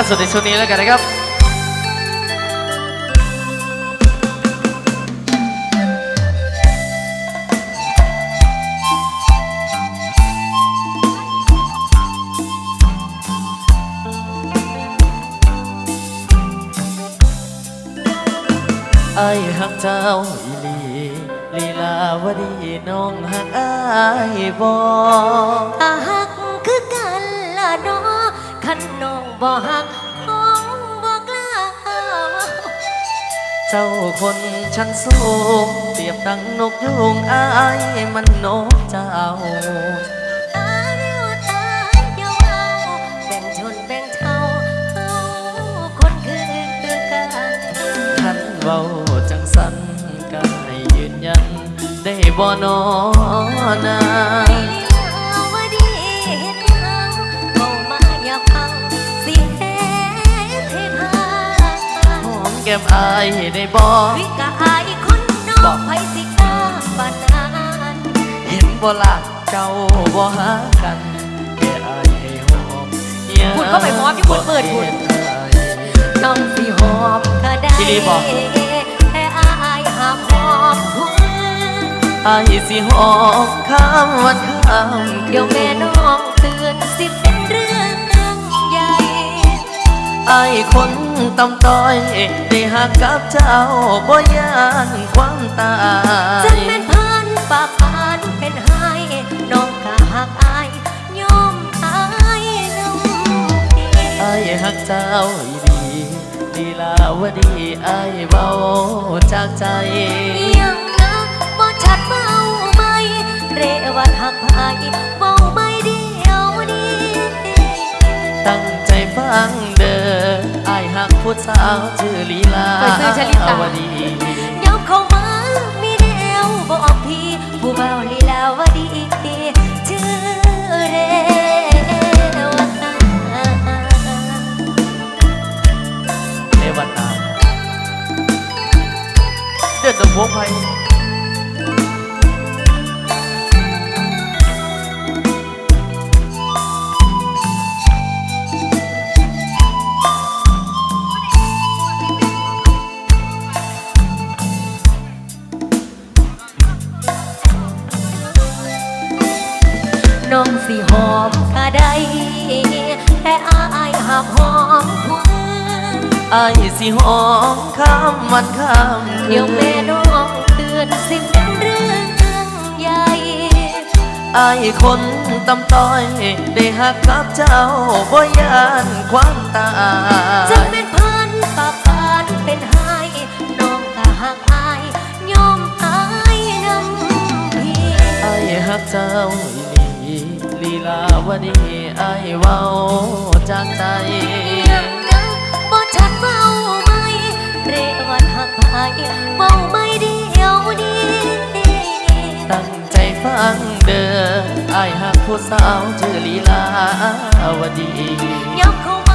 ล่าสุดในช่วงนี้แล้วกันนะครับไอ้หักเจ้าอีหลีลีลาวดีน้องหักไอ้ายบอถ้าหักคือกันละเนาะ คันน้องบ่หักน้องบ่กล้า เจ้าคนชั้นสูงเปรียบดังนกยุงอายมันนกเจ้าตาเรียวตาเดียวเอาแบ่งชนแบ่งเท่าเอาคนคือกันท่านเว้าจังสันก็ให้ยืนยัน ได้บ่นอนาว่ ก้มอายได้บ่วิกะอายคนนอกไผสิกล้าปานนั้นเห็นบ่ละเจ้าบ่หากันแค่อายให้หอมอย่าคุณก็ไปหอมที่คุณเปิดคุณห็นอายน้องสิหอมก็ได้อีหลีบ่แต่อายห้ามหอมผู้อื่นอายสิหอมข้ามวันข้ามเดี๋ยวแม่น้องเตือนสิเป็นเรื่องใหญ่ อายคนตำต้อยได้หักกับเจ้าบ่ยานความตาจะยเป็นพันปากพานเป็นไห้น้องก็หักอายยอมอายน้องพี่อายหักเจ้าอีดีลีลาวดีอายเบาจากใจยังนะบ่ชัดเบาไหมเรวัดหักพาย สาวชื่อลีลาไปซื้อชะลิตา วดียับเข้ามามีแนวบอกพี่ผู้เบาลีลาวดีชื่อเรวัตในวันตาเดือดดมพวงไพ น้องสิหอมก็ไดแต่อายหักหอมผู้อื่นอายสิหอมข้ามวันข้ามเดี๋ยวแม่น้องเตือนสิเป็นเรื่องใหญ่อายคนตำต้อย ได้หักกับเจ้าบ่ยานความตายจะเป็นพัน ลาวดีอายเว้าจากใจยังนะบ่ชัดเบาไหมเรวัดหักพายเบาไม่เดียวนี้ตั้งใจฟังเด้ออายหักผู้สาวชื่อลีลาวดียับเข้า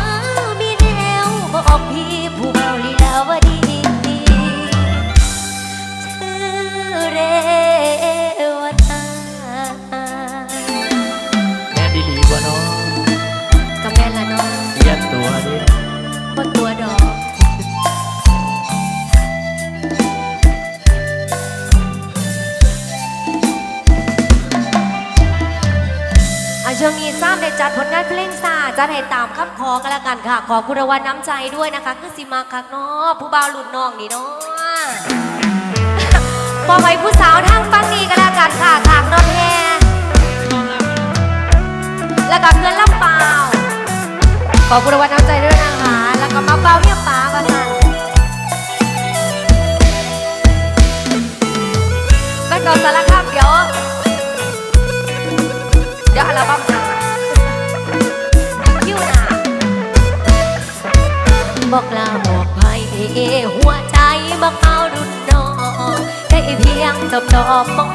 จัดผลงานเพลงซาจัดให้ตามคำขอกันละกันค่ะ ขอบคุณรางวัลน้ำใจด้วยนะคะ คือสิมาคักเนาะผู้บ่าวหลุดน้องนี่เนาะพอไปผู้สาวทางฟังนี้กันละกันค่ะขากรถแฮแล้วก็เพื่อนลำเปล่าขอบคุณรางวัลน้ำใจด้วยนะคะ แล้วก็มาเปล่าเรียป้ากันค่ะบ้านเก่าสารค บอกลาบอกไปหัวใจบอกเอาดุนน้องได้เพียงจบจอบมอ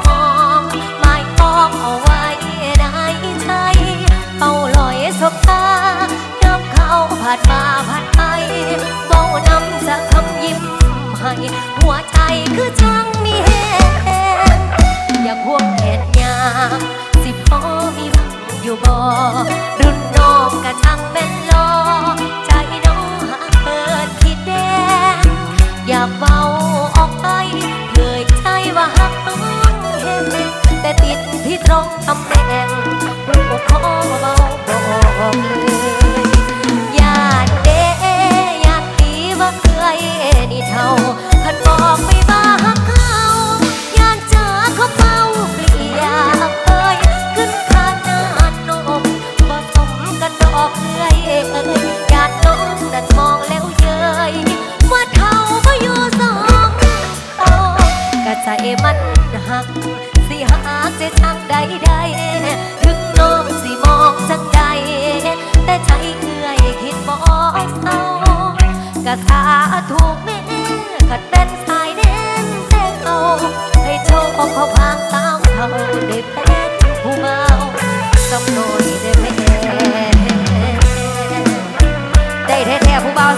งไม่ปองเอาไว้ในใจ เอาลอยสบตาน้ำเขาผ่านมาผ่านไปเบานำจะคำยิ้มให้หัวใจคือจังมีแหงอยากควงแขนยางสิพอมีอยู่บ่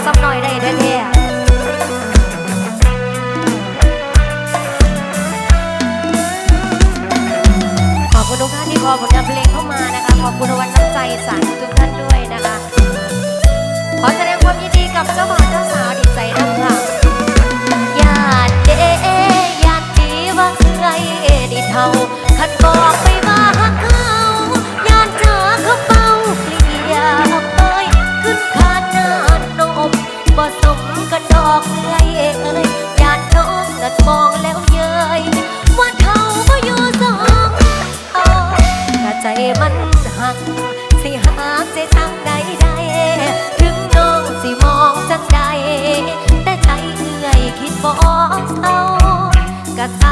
สักหน่อยได้เด้ขอบคุณทุกท่านที่คอผลงานเพลงเข้ามานะคะ ขอบคุณวันน้ำใจสารทุกท่านด้วย มันหัก สิหักใจทางใดใดถึงน้องสิมองจังใดแต่ใจเอื่อยคิดบอกเอากะทา